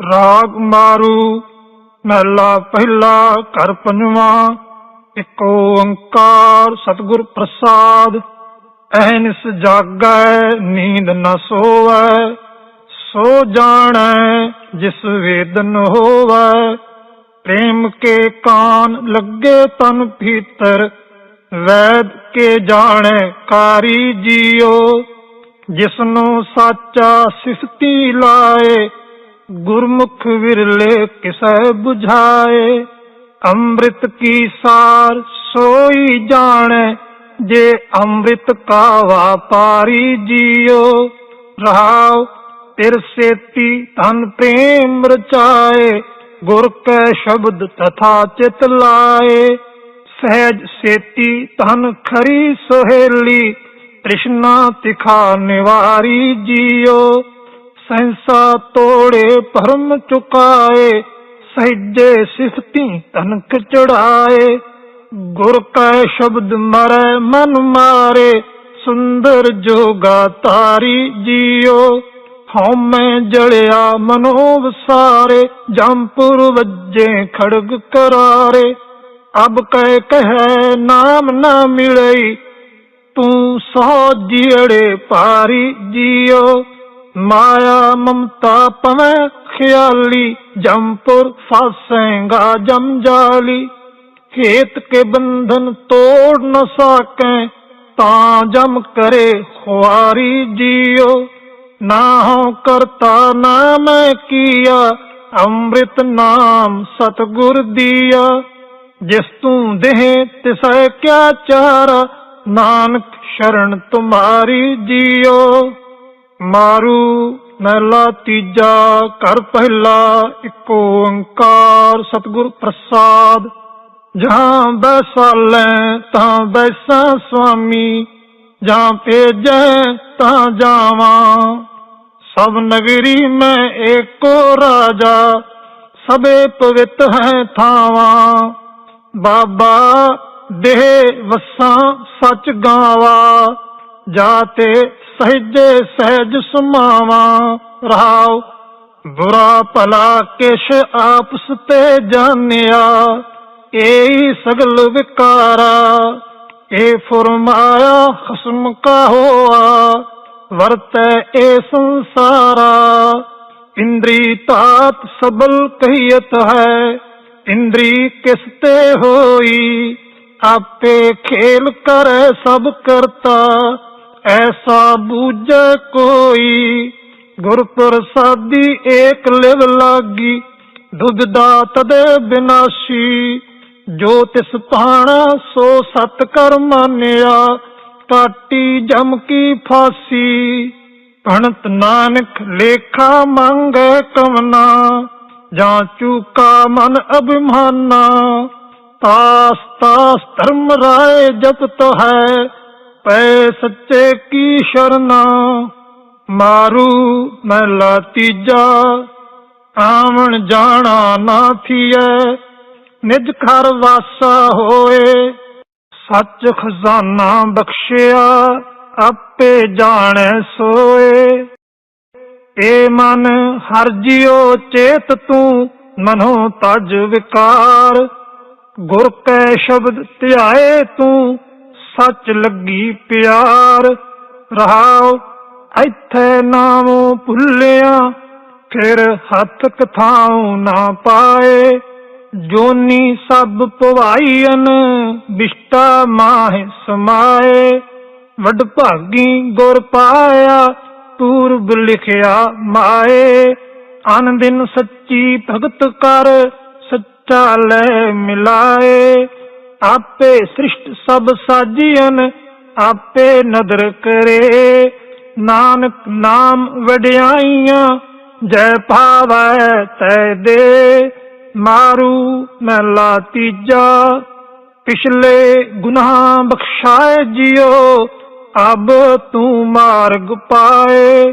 ਰਾਗ ਮਾਰੂ, ਮਹਿਲਾ ਪਹਿਲਾ ਘਰ ਪੰਜਵਾ, ਇੱਕ ਓੰਕਾਰ ਸਤਿਗੁਰ ਪ੍ਰਸਾਦ। ਐਨਿਸ ਜਾਗੈ, ਨੀਂਦ ਨ ਸੋਵੈ, ਸੋ ਜਾਣੈ ਜਿਸ ਵੇਦਨ ਹੋਵੈ। ਪ੍ਰੇਮ ਕੇ ਕਾਨ ਲੱਗੇ ਤਨ ਭੀਤਰ, ਵੈਦ ਕੇ ਜਾਣੈ ਕਾਰੀ ਜੀਓ। ਜਿਸਨੂੰ ਸਾਚਾ ਸਿਫਤੀ ਲਾਏ ਗੁਰਮੁਖ ਵਿਰਲੇ ਕਿਸੈ 부ਝਾਏ ਅੰਮ੍ਰਿਤ ਕੀ ਸਾਰ ਸੋਈ ਜਾਣੈ? ਜੇ ਅੰਮ੍ਰਿਤ ਕਾ ਵਾਪਾਰੀ ਜੀਓ, ਰਹਾਉ ਤਿਰ ਸੇਤੀ ਤਨ ਪ੍ਰੇਮ ਰਚਾਏ, ਗੁਰ ਕੈ ਸ਼ਬਦ ਤਥਾ ਚਿਤ ਲਾਏ। ਸਹਿਜ ਸੇਤੀ ਧਨ ਖਰੀ ਸੋਹੇਲੀ, ਤ੍ਰਿਸ਼ਨਾ ਤਿਖਾ ਨਿਵਾਰੀ ਜੀਓ। ਸਹਿਸਾ ਤੋੜੇ, ਭਰਮ ਚੁਕਾਏ, ਸਹਿਜੇ ਸਿਫਤੀ ਤਨਕ ਚੜਾਏ ਗੁਰ ਕੈ ਸ਼ਬਦ ਮਰੈ ਮਨ ਮਾਰੇ, ਸੁੰਦਰ ਜੋਗਾ ਤਾਰੀ ਜੀਓ। ਹਉਮੈ ਜਲਿਆ ਮਨੋ ਵਸਾਰੇ ਜੰਪੁਰ ਵੱਜੇ ਖੜਗ ਕਰਾਰੇ। ਅਬ ਕਹਿ ਕਹੈ ਨਾਮ ਨਾ ਮਿਲਈ, ਤੂੰ ਸੋ ਜੀੜੇ ਪਾਰੀ ਜੀਓ। ਮਾਇਆ ਮਮਤਾ ਪਵੈ ਖਿਆਲੀ ਜੰਪੁਰ ਫਾਸੇਗਾ ਜਮ ਜਾਲੀ ਕੇ ਬੰਧਨ ਤੋੜ ਨ ਸਾਕੈ, ਤਾਂ ਜਮ ਕਰੇ ਖੁਆਰੀ ਜੀਓ। ਨਾ ਹੋ ਕਰਤਾ ਨਾ ਮੈਂ ਕੀਆ, ਅੰਮ੍ਰਿਤ ਨਾਮ ਸਤਗੁਰ ਦੀਆ। ਜਿਸ ਤੂੰ ਦੇਹ ਤਿਸੈ ਕਿਆ ਚਾਰਾ, ਨਾਨਕ ਸ਼ਰਨ ਤੁਮਾਰੀ ਜੀਓ। ਮਾਰੂ ਮਹਿਲਾ ਤੀਜਾ, ਘਰ ਪਹਿਲਾ, ਇੱਕ ਓੰਕਾਰ, ਸਤਿਗੁਰ ਪ੍ਰਸਾਦ। ਜਹਾਂ ਬੈਸਾਲੈ ਤਾਂ ਬੈਸਾ ਸੁਆਮੀ ਜਾਂ ਭੇਜੈ, ਤਾਂ ਜਾਵਾਂ। ਸਭ ਨਗਰੀ ਮੈਂ ਏਕੋ ਰਾਜਾ। ਸਭੇ ਪਵਿੱਤ ਹੈ ਥਾਵਾਂ। ਬਾਬਾ, ਦੇਹ ਵਸਾਂ ਸੱਚ ਗਾਵਾ। ਜਾਤੇ ਸਹਿਜੇ ਸਹਿਜ ਸਮਾਵਾ, ਰਹਾਉ, ਬੁਰਾ ਭਲਾ ਕਿਛ ਆਪਸ ਤੇ ਜਾਣਿਆ। ਏਈ ਸਗਲ ਵਿਕਾਰਾ, ਏ ਫਰਮਾਇਆ ਖਸਮ ਕਾ ਹੋਆ। ਵਰਤੈ ਏ ਸੰਸਾਰਾ, ਇੰਦਰੀ ਤਾਤ ਸਬਲ ਕਹੀਤ ਹੈ। ਇੰਦਰੀ ਕਿਸ ਤੇ ਹੋਈ? ਆਪੇ ਖੇਲ ਕਰੈ ਸਭ ਕਰਤਾ। ਐਸਾ ਬੂਝੈ ਕੋਈ, ਗੁਰ ਪ੍ਰਸਾਦੀ ਏਕ ਲਿਵ ਲਾਗੀ ਦੁਬਿਦਾ ਤਦੇ ਬਿਨਾਸ਼ੀ, ਜੋ ਤਿਸ ਪਾਣਾ ਸੋ ਸਤ ਕਰ ਮਾਨਿਆ ਕਾਟੀ ਜਮ ਕੀ ਫਾਸੀ, ਭਣਤ ਨਾਨਕ ਲੇਖਾ ਮੰਗੈ ਕਮਨਾ ਜਾਂ ਚੂਕਾ ਮਨ ਅਭਿਮਾਨਾ, ਤਾਸ ਤਾਸ ਧਰਮ ਰਾਏ ਜਪਤ ਹੈ ਪੈ ਸੱਚੇ ਕੀ ਸ਼ਰਨਾ, ਮਾਰੂ ਮਹਿਲਾ ਤੀਜਾ, ਆਵਣ ਜਾਣਾ ਨਾ ਥੀਐ, ਨਿਜ ਘਰ ਵਾਸਾ ਹੋਏ, ਸੱਚ ਖਜ਼ਾਨਾ ਬਖਸ਼ਿਆ, ਆਪੇ ਜਾਣੈ ਸੋਏ। ਏ ਮਨ ਹਰ ਜਿਉ ਚੇਤ ਤੂੰ, ਮਨੋ ਤਜ ਵਿਕਾਰ, ਗੁਰ ਕੈ ਸ਼ਬਦ ਧਿਆਏ ਤੂੰ ਸੱਚ ਲੱਗੀ ਪਿਆਰ। ਰਹਾਉ ਇੱਥੇ ਨਾਮੋਂ ਭੁੱਲਿਆ, ਫਿਰ ਹੱਥ ਕਥਾਉ ਨਾ ਪਾਏ। ਜੋਨੀ ਸਭ ਪਵਾਈਨ ਬਿਸ਼ਟਾ ਮਾਹਿ ਸਮਾਏ। ਵੱਡ ਭਾਗੀ ਗੁਰ ਪਾਇਆ, ਪੂਰਬ ਲਿਖਿਆ ਮਾਏ। ਅਨ ਸੱਚੀ ਭਗਤ ਕਰ, ਸੱਚਾ ਲੈ ਮਿਲਾਏ। ਆਪੇ ਸ੍ਰਿਸ਼ਟ ਸਭ ਸਾਜੀਨ ਆਪੇ ਨਦਰ ਕਰੇ। ਨਾਨਕ ਨਾਮ ਵਡਿਆਈਆਂ, ਜੈ ਭਾਵੈ ਤੈ ਦੇ। ਮਾਰੂ ਮਹਿਲਾ ਤੀਜਾ, ਪਿਛਲੇ ਗੁਨਾਹ ਬਖਸ਼ਾਏ ਜਿਓ ਅਬ ਤੂੰ ਮਾਰਗ ਪਾਏ।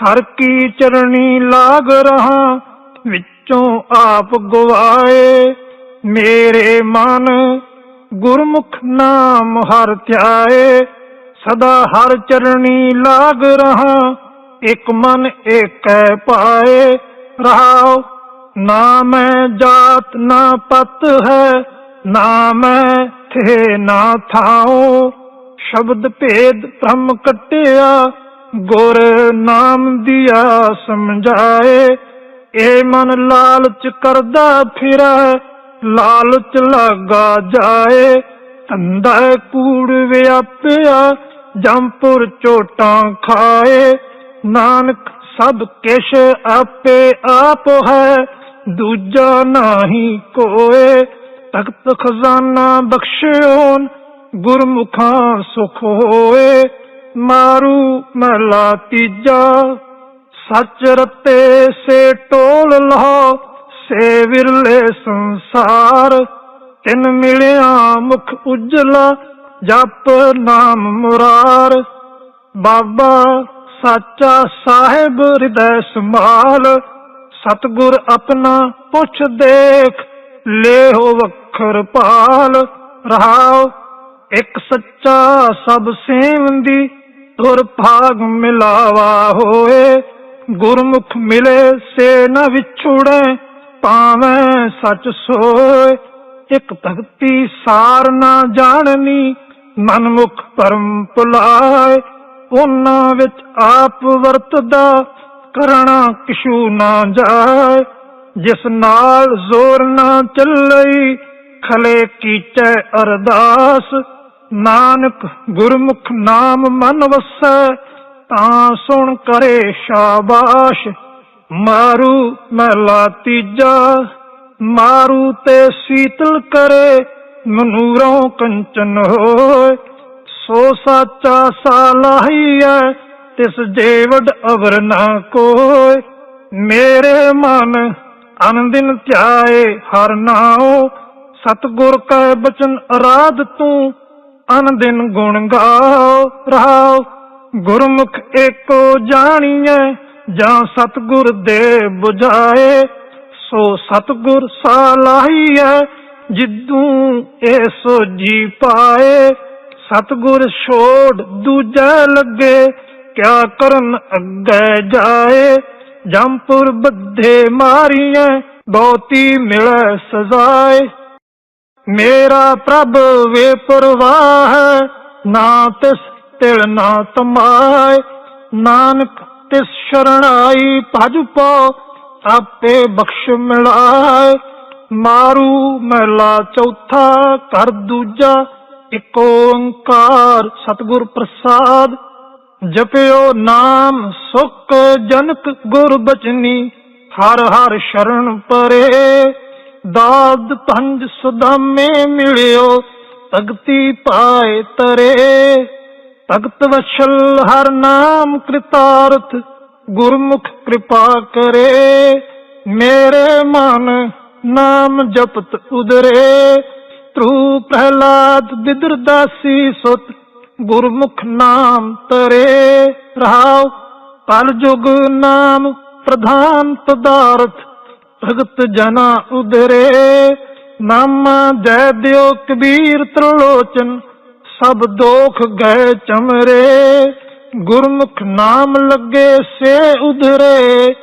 ਹਰ ਕੀ ਚਰਣੀ ਲਾਗ ਰਹਾ, ਵਿੱਚੋਂ ਆਪ ਗਵਾਏ। ਮੇਰੇ ਮਨ ਗੁਰਮੁਖ ਨਾਮ ਹਰ ਧਿਆਏ, ਸਦਾ ਹਰ ਚਰਣੀ ਲਾਗ ਰਹਾ, ਇਕ ਮਨ ਏਕੈ ਪਾਏ। ਰਹਾਉ, ਨਾ ਮੈਂ ਜਾਤ, ਨਾ ਪਤ ਹੈ, ਨਾ ਮੈਂ ਥੇ, ਨਾ ਥਾਉ। ਸ਼ਬਦ ਭੇਦ ਬ੍ਰਹਮ ਕਟਿਆ, ਗੁਰ ਨਾਮ ਦਿਆ ਸਮਝਾਏ। ਏ ਮਨ ਲਾਲਚ ਕਰਦਾ ਫਿਰੈ ਲਾਲਚ ਲਾਗਾ ਜਾਏ ਧੰਦਾ ਕੂੜ ਵਿਆਪਿਆ ਜੰਪੁਰ ਚੋਟਾਂ ਖਾਏ। ਨਾਨਕ ਸਭ ਕਿਛ ਆਪੇ ਆਪ ਹੈ, ਦੂਜਾ ਨਹੀਂ ਕੋਏ। ਤਖਤ ਖਜ਼ਾਨਾ ਬਖਸ਼ਿਓਨ ਗੁਰਮੁਖਾਂ ਸੁਖ ਹੋਏ। ਮਾਰੂ ਮਹਲਾ ਤੀਜਾ, ਸੱਚ ਰਤੇ ਸੇ ਟੋਲ ਲਹੋ। ਸੇ ਵਿਰਲੇ ਸੰਸਾਰ, ਤਿਨ ਮਿਲਿਆ ਮੁਖ ਉਜਲਾ, ਜਪ ਨਾਮ ਮੁਰਾਰ। ਬਾਬਾ ਸਾਚਾ ਸਾਹਿਬ ਹਿਰਦੈ ਸੰਭਾਲ, ਸਤਗੁਰ ਆਪਣਾ ਪੁੱਛ ਦੇਖ, ਲੇਹੋ ਵਖਰ ਪਾਲ ਰਹਾਉ ਇੱਕ ਸੱਚਾ ਸਭ ਸੇਵੰਦੀ, ਤੁਰ ਭਾਗ ਮਿਲਾਵਾ ਹੋਏ। ਗੁਰਮੁਖ ਮਿਲੇ ਸੇ ਨਾ ਵਿਛੁੜੇ ਪਾਵੇਂ ਸੱਚ ਸੋਏ, ਇਕ ਭਗਤੀ ਸਾਰ ਨਾ ਜਾਣਨੀ, ਮਨਮੁਖ ਪਰਮ ਭੁਲਾਏ ਉਹਨਾਂ ਵਿੱਚ ਆਪ ਵਰਤਦਾ, ਕਰਣਾ ਕਿਛੂ ਨਾ ਜਾਏ। ਜਿਸ ਨਾਲ ਜ਼ੋਰ ਨਾ ਚੱਲਈ, ਖਲੇ ਕੀਚੈ ਅਰਦਾਸ। ਨਾਨਕ ਗੁਰਮੁਖ ਨਾਮ ਮਨ ਵਸੈ, ਤਾਂ ਸੁਣ ਕਰੇ ਸ਼ਾਬਾਸ਼। ਮਾਰੂ ਮਹਲਾ ਤੀਜਾ, ਮਾਰੂ ਤੇ ਸੀਤਲ ਕਰੇ ਮਨੂਰੋਂ ਕੰਚਨ ਹੋਏ। ਸੋ ਸਾਚਾ ਸਾਲਾਹੀਐ ਤਿਸ ਜੇਵਡ ਅਵਰ ਨਾ ਕੋਇ ਮੇਰੇ ਮਨ ਅਨੰਦਿਨ ਧਿਆਏ, ਹਰ ਨਾਉ। ਸਤਗੁਰ ਕੈ ਬਚਨ ਅਰਾਧ ਤੂੰ, ਅਨੰਦਿਨ ਗੁਣ ਗਾਓ ਰਹਾਉ ਗੁਰਮੁਖ ਏਕੋ ਜਾਣੀਐ ਜਾਂ ਸਤਗੁਰ ਦੇ 부ਝਾਏ ਸੋ ਸਤਗੁਰ ਸਾਲਾਹੀਐ, ਜਿੱਦੂ ਇਹ ਸੋਜੀ ਪਾਏ। ਸਤਗੁਰ ਛੋੜ ਦੂਜਾ ਲੱਗੇ, ਕਿਆ ਕਰਨ ਅੱਗੇ ਜਾਏ। ਜੰਪੁਰ ਬੱਧੇ ਮਾਰੀਐ, ਬਹੁਤੀ ਮਿਲੈ ਸਜ਼ਾਏ। ਮੇਰਾ ਪ੍ਰਭ ਵੇ ਪਰਵਾਹ ਹੈ, ਨਾ ਤਿਸ ਤਿਲ ਨਾ ਤਮਾਏ। ਨਾਨਕ ਤਿਸ ਸ਼ਰਣਾਈ ਭਜ ਪੋ, ਆਪੇ ਬਖਸ਼ ਮਿਲਾਏ। ਮਾਰੂ ਮਹਿਲਾ ਚੌਥਾ ਕਰ ਦੂਜਾ, ਇੱਕ ਓੰਕਾਰ ਸਤਿਗੁਰ ਪ੍ਰਸਾਦ। ਜਪਿਓ ਨਾਮ ਸੁਖ ਜਨਕ ਗੁਰ ਬਚਨੀ, ਹਰ ਹਰ ਸ਼ਰਨ ਪਰੇ। ਦਾਦ ਪੰਜ ਸੁਦਾਮੇ ਮਿਲਿਓ, ਭਗਤੀ ਪਾਏ ਤਰੇ। ਭਗਤ ਵਛਲ ਹਰ ਨਾਮ ਕ੍ਰਿਤਾਰਥ, ਗੁਰਮੁਖ ਕਿਰਪਾ ਕਰੇ। ਮੇਰੇ ਮਨ ਨਾਮ ਜਪਤ ਉਦਰੇ। ਤ੍ਰੂ ਪ੍ਰਹਿਲਾਦ ਬਿਦਰ ਦਾਸੀ ਸੁਤ, ਗੁਰਮੁਖ ਨਾਮ ਤਰੇ। ਰਹਾਉ ਕਲ ਜੁਗ ਨਾਮ ਪ੍ਰਧਾਨ ਪਦਾਰਥ, ਭਗਤ ਜਨਾ ਉਦਰੇ। ਨਾਮਾ ਜੈ ਦਿਓ ਕਬੀਰ ਤ੍ਰਿਲੋਚਨ ਸਭ ਦੋਖ ਗਏ ਚਮਰੇ, ਗੁਰਮੁਖ ਨਾਮ ਲੱਗੇ ਸੇ ਉਧਰੇ,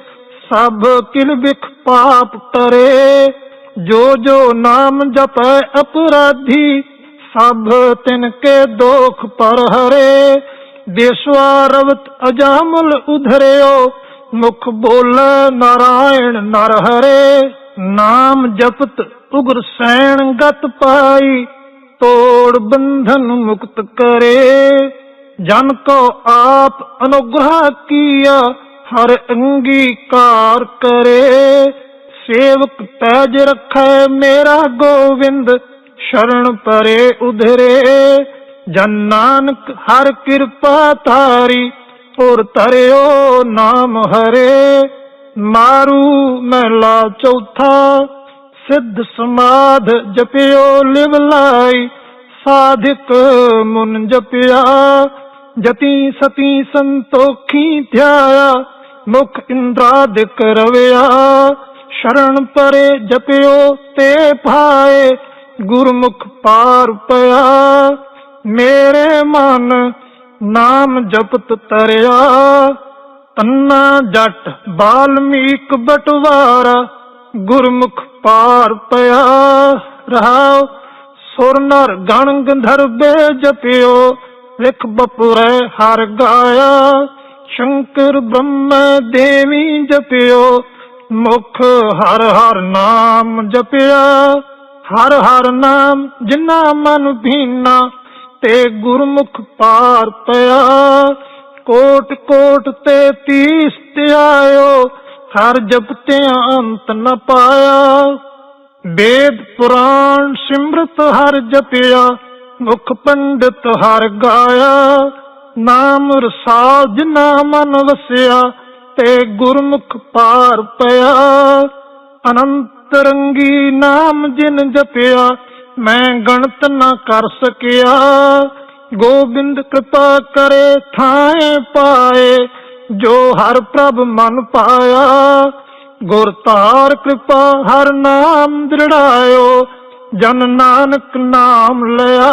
ਸਭ ਕਿਲ ਬਿਖ ਪਾਪ ਤਰੇ। ਜੋ ਜੋ ਨਾਮ ਜਪੈ ਅਪਰਾਧੀ, ਸਭ ਤਿਨ ਕੇ ਦੋਖ ਪਰ ਹਰੇ। ਦੇਸਵਾ ਰਵਤ ਅਜਾਮਲ ਉਧਰਿਓ, ਮੁਖ ਬੋਲੇ ਨਾਰਾਇਣ ਨਰ ਹਰੇ ਨਾਮ ਜਪਤ ਉਗਰ ਸੈਣ ਗਤ ਪਾਈ ਤੋੜ ਬੰਧਨ ਮੁਕਤ ਕਰੇ। ਜਨ ਕੋ ਆਪ ਅਨੁਗ੍ਰਹ ਕੀਆ, ਹਰ ਅੰਗੀਕਾਰ ਕਰੇ। ਸੇਵਕ ਪੈਜ ਰਖੈ ਮੇਰਾ ਗੋਵਿੰਦ, ਸ਼ਰਨ ਪਰੇ ਉਧਰੇ। ਜਨ ਨਾਨਕ ਹਰ ਕਿਰਪਾ ਧਾਰੀ, ਪੁਰ ਤਰਿਓ ਨਾਮ ਹਰੇ। ਮਾਰੂ ਮਹਿਲਾ ਚੌਥਾ ਸਿੱਧ ਸਮਾਧ ਜਪਿਓ ਲਿਵ ਲਾਈ ਸਾਧਿਕ ਮੁਨ ਜਪਿਆ। ਜਤੀ ਸਤੀ ਸੰਤੋਖੀ ਧਿਆਇਆ, ਮੁਖ ਇੰਦਰਾਦਿਕ ਰਵਿਆ। ਸ਼ਰਨ ਪਰੇ ਜਪਿਓ ਤੇ ਭਾਏ, ਗੁਰਮੁਖ ਪਾਰ ਪਿਆ। ਮੇਰੇ ਮਨ ਨਾਮ ਜਪਤ ਤਰਿਆ, ਤੰਨਾ ਜੱਟ ਬਾਲਮੀਕ ਬਟਵਾਰਾ, ਗੁਰਮੁਖ ਪਾਰ ਪਿਆ ਰਹਾਉ, ਸੁਰ ਨਰ ਗਣ ਗੰਧਰਵੇ ਜਪਿਓ ਵਿਖ ਬਪੁਰੇ ਹਰ ਗਾਇਆ, ਸ਼ੰਕਰ ਬ੍ਰਹਮ ਦੇਵੀ ਜਪਿਓ, ਮੁਖ ਹਰ ਹਰ ਨਾਮ ਜਪਿਆ, ਹਰ ਹਰ ਨਾਮ ਜਿਨਾ ਮਨ ਭੀਨਾ ਤੇ ਗੁਰਮੁਖ ਪਾਰ ਪਿਆ, ਕੋਟ ਕੋਟ ਤੇ ਤੀਸ ਤੇ ਆਇਓ ਹਰ ਜਪਤਿਆਂ ਅੰਤ ਨ ਪਾਇਆ। ਵੇਦ ਪੁਰਾਣ ਸਿਮਰਤ ਹਰ ਜਪਿਆ, ਮੁਖ ਪੰਡਿਤ ਹਰ ਗਾਇਆ। ਨਾਮ ਰਸਾਲ ਜਿਨਾ ਮਨ ਵਸਿਆ, ਤੇ ਗੁਰਮੁਖ ਪਾਰ ਪਿਆ। ਅਨੰਤ ਰੰਗੀ ਨਾਮ ਜਿਨ ਜਪਿਆ, ਮੈਂ ਗਣਤ ਨਾ ਕਰ ਸਕਿਆ। ਗੋਬਿੰਦ ਕਿਰਪਾ ਕਰੇ ਥਾਏ ਪਾਏ ਜੋ ਹਰ ਪ੍ਰਭ ਮਨ ਪਾਇਆ, ਗੁਰ ਤਾਰ ਕਿਰਪਾ ਹਰ ਨਾਮ ਦ੍ਰਿੜਾਇਓ, ਜਨ ਨਾਨਕ ਨਾਮ ਲਿਆ।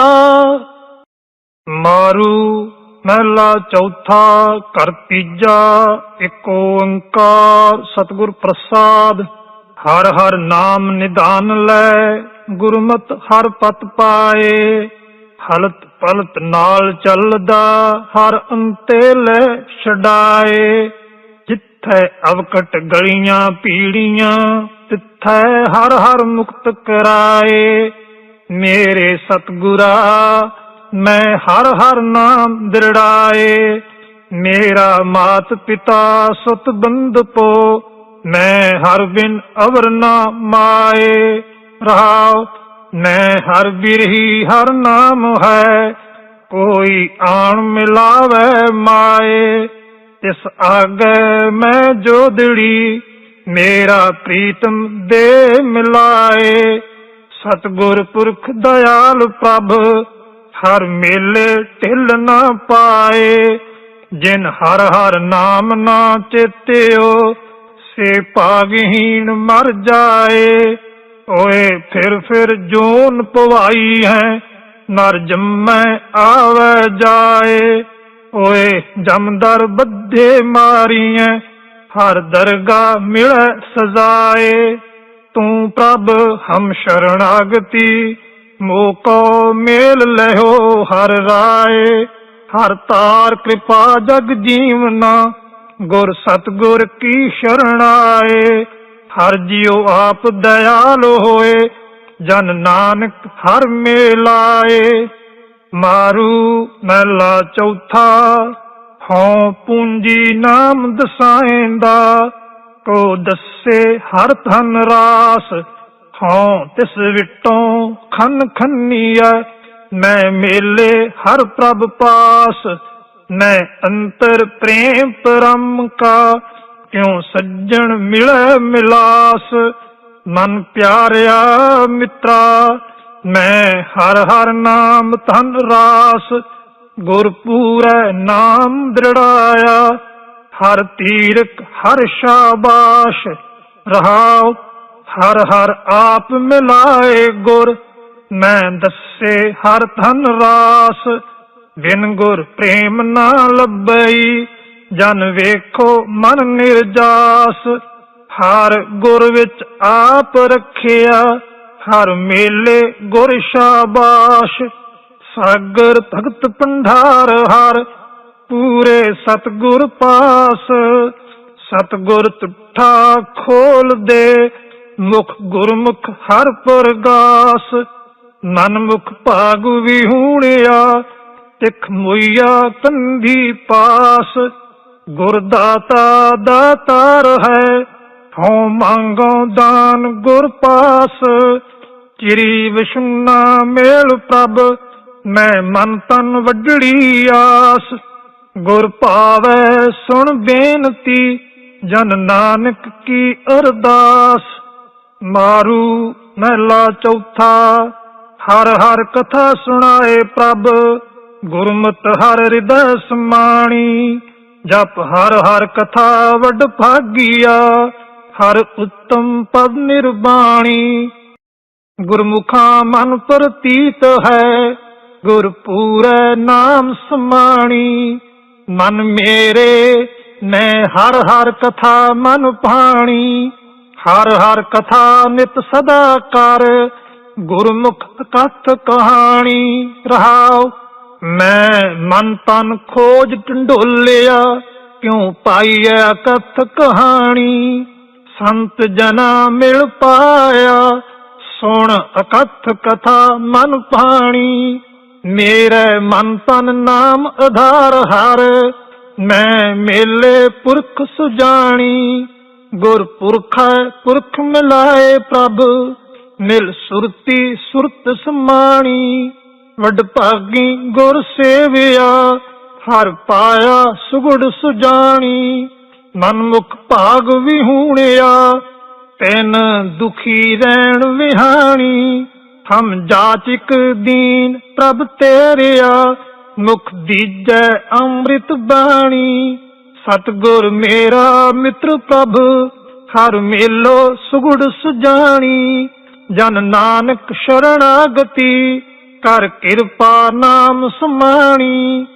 ਮਾਰੂ ਮਹਿਲਾ ਚੌਥਾ ਕਰ ਤੀਜਾ, ਇੱਕ ਓੰਕਾਰ ਸਤਿਗੁਰ ਪ੍ਰਸਾਦ, ਹਰ ਹਰ ਨਾਮ ਨਿਦਾਨ ਲੈ, ਗੁਰਮਤ ਹਰ ਪਤ ਪਾਏ। ਹਲਤ ਪਲਤ ਨਾਲ ਚੱਲਦਾ, ਹਰ ਅੰਤੇ ਲੈ ਛਡਾਏ। ਜਿੱਥੇ ਅਵਕਟ ਗਲੀਆਂ ਪੀੜੀਆਂ, ਤਿੱਥੈ ਹਰ ਹਰ ਮੁਕਤ ਕਰਾਏ। ਮੇਰੇ ਸਤਗੁਰਾ, ਮੈਂ ਹਰ ਹਰ ਨਾਮ ਦਿਰੜਾਏ। ਮੇਰਾ ਮਾਤ ਪਿਤਾ ਸੁਤ ਬੰਦ ਪੋ, ਮੈਂ ਹਰ ਬਿਨ ਅਵਰ ਨਾ ਮਾਏ। ਰਹਾਉ ਮੈਂ ਹਰ ਬਿਰਹੀ ਹਰ ਨਾਮ ਹੈ, ਕੋਈ ਆਣ ਮਿਲਾਵੇ ਮਾਏ। ਇਸ ਆਗੇ ਮੈਂ ਜੋਦੜੀ ਮੇਰਾ ਪ੍ਰੀਤਮ ਦੇ ਮਿਲਾਏ। ਸਤਗੁਰ ਪੁਰਖ ਦਇਆਲ ਪ੍ਰਭ, ਹਰ ਮੇਲੇ ਢਿੱਲ ਨਾ ਪਾਏ। ਜਿਨ ਹਰ ਹਰ ਨਾਮ ਨਾ ਚੇਤਿਓ, ਸੇ ਭਾਗਹੀਣ ਮਰ ਜਾਏ। ਓਏ ਫਿਰ ਫਿਰ ਜੂਨ ਪਵਾਈ ਹੈ, ਨਰ ਜੰਮੈ ਆਵੇ ਜਾਏ। ਓਏ ਜਮਦਰ ਬੱਧੇ ਮਾਰੀਐ, ਹਰ ਦਰਗਾ ਮਿਲੈ ਸਜ਼ਾਏ। ਤੂੰ ਪ੍ਰਭ ਹਮ ਸ਼ਰਣਾਗਤੀ, ਮੋਕੋ ਮੇਲ ਲਹਿਓ ਹਰ ਰਾਏ। ਹਰ ਤਾਰ ਕਿਰਪਾ ਜਗ ਜੀਵਨਾ, ਗੁਰ ਸਤਗੁਰ ਕੀ ਸ਼ਰਣਾਏ ਹਰ ਜਿਉ ਆਪ ਦਇਆਲ ਹੋਏ, ਜਨ ਨਾਨਕ ਹਰ ਮੇਲਾਏ। ਮਾਰੂ ਮਹਿਲਾ ਚੌਥਾ, ਹਉ ਪੂੰਜੀ ਨਾਮ ਦਸਾਇਂਦਾ, ਕੋ ਦੱਸੇ ਹਰ ਧਨ ਰਾਸ। ਹਉ ਤਿਸ ਵਿਟੋਂ ਖਨ ਖੰਨੀਐ, ਮੈਂ ਮੇਲੇ ਹਰ ਪ੍ਰਭ ਪਾਸ। ਮੈਂ ਅੰਤਰ ਪ੍ਰੇਮ ਪਰਮ ਕਾ ਕਿਉ ਸੱਜਣ ਮਿਲੈ ਮਿਲਾਸ? ਮਨ ਪਿਆਰਿਆ ਮਿੱਤਰਾ, ਮੈਂ ਹਰ ਹਰ ਨਾਮ ਧਨ ਰਾਸ। ਗੁਰ ਪੂਰੈ ਨਾਮ ਦ੍ਰਿੜਾਇਆ, ਹਰ ਤੀਰਕ ਹਰ ਸ਼ਾਬਾਸ਼। ਰਹਾਉ, ਹਰ ਹਰ ਆਪ ਮਿਲਾਏ ਗੁਰ। ਮੈਂ ਦੱਸੇ ਹਰ ਧਨ ਰਾਸ। ਬਿਨ ਗੁਰ ਪ੍ਰੇਮ ਨਾ ਲੱਭਈ। ਜਨ ਵੇਖੋ ਮਨ ਨਿਰਜਾਸ, ਹਰ ਗੁਰ ਵਿੱਚ ਆਪ ਰੱਖਿਆ, ਹਰ ਮੇਲੇ ਗੁਰ ਸ਼ਾਬਾਸ਼। ਸਾਗਰ ਭਗਤ ਪੰਧਾਰ ਹਰ, ਪੂਰੇ ਸਤਗੁਰ ਪਾਸ। ਸਤਗੁਰ ਤੁਠਾ ਖੋਲ ਦੇ, ਮੁਖ ਗੁਰਮੁਖ ਹਰ ਪ੍ਰਗਾਸ। ਮਨ ਮੁਖ ਭਾਗ ਵਿਹੂਣਿਆ, ਤਿਖ ਮੁਈਆ ਕੰਧੀ ਪਾਸ। ਗੁਰ ਦਾਤਾ ਦਾਤਾਰ ਹੈ ਹਉ ਮੰਗੋ ਦਾਨ ਗੁਰ ਪਾਸ। ਚਿਰੀ ਵਿਸ਼ੁਨਾ ਮੇਲ ਪ੍ਰਭ, ਮੈਂ ਮਨ ਤਨ ਵੱਡੜੀ ਆਸ। ਗੁਰ ਭਾਵੈ ਸੁਣ ਬੇਨਤੀ, ਜਨ ਨਾਨਕ ਕੀ ਅਰਦਾਸ। ਮਾਰੂ ਮਹਿਲਾ ਚੌਥਾ, ਹਰ ਹਰ ਕਥਾ ਸੁਣਾਏ ਪ੍ਰਭ। ਗੁਰਮਤਿ ਹਰ ਹਿਰਦੈ ਸਮਾਣੀ। ਜਪ ਹਰ ਹਰ ਕਥਾ ਵੱਡ ਭਾਗੀਆ, ਹਰ ਉੱਤਮ ਪਦ ਨਿਰਬਾਣੀ। ਗੁਰਮੁਖਾ ਮਨ ਪ੍ਰਤੀਤ ਹੈ ਗੁਰ ਪੂਰੈ ਨਾਮ ਸਮਾਣੀ। ਮਨ ਮੇਰੇ, ਮੈਂ ਹਰ ਹਰ ਕਥਾ ਮਨ ਭਾਣੀ। ਹਰ ਹਰ ਕਥਾ ਨਿਤ ਸਦਾ ਕਰ, ਗੁਰਮੁਖ ਕਥ ਕਹਾਣੀ ਰਹਾਉ। ਮੈਂ ਮਨ ਤਨ ਖੋਜ ਢੰਡੋਲਿਆ ਕਿਉ ਪਾਈਐ ਕਥ ਕਹਾਣੀ? ਸੰਤ ਜਨਾ ਮਿਲ ਪਾਇਆ, ਸੁਣ ਅਕਥ ਕਥਾ ਮਨ ਪਾਣੀ ਮੇਰੇ ਮਨ ਤਨ ਨਾਮ ਆਧਾਰ ਹਰ, ਮੈਂ ਮੇਲੇ ਪੁਰਖ ਸੁਜਾਣੀ। ਗੁਰ ਪੁਰਖੈ ਪੁਰਖ ਮਿਲਾਏ ਪ੍ਰਭ, ਮਿਲ ਸੁਰਤੀ ਸੁਰਤ ਸਮਾਣੀ। ਵਡ ਭਾਗੀ ਗੁਰ ਸੇਵਿਆ, ਹਰ ਪਾਇਆ ਸੁਗੜ ਸੁਜਾਣੀ, ਮਨਮੁਖ ਭਾਗ ਵਿਹੂਣਿਆ, ਤੈਨ ਦੁਖੀ ਰਹਿਣ ਵਿਹਾਣੀ, ਹਮ ਜਾਚਿਕ ਦੀਨ ਪ੍ਰਭ ਤੇਰਿਆ, ਮੁਖ ਦੀਜੈ ਅੰਮ੍ਰਿਤ ਬਾਣੀ। ਸਤਗੁਰ ਮੇਰਾ ਮਿੱਤਰ ਪ੍ਰਭ, ਹਰ ਮੇਲੋ ਸੁਗੜ ਸੁਜਾਣੀ, ਜਨ ਨਾਨਕ ਸ਼ਰਣਾਗਤੀ ਕਰ ਕਿਰਪਾ ਨਾਮ ਸਮਾਣੀ।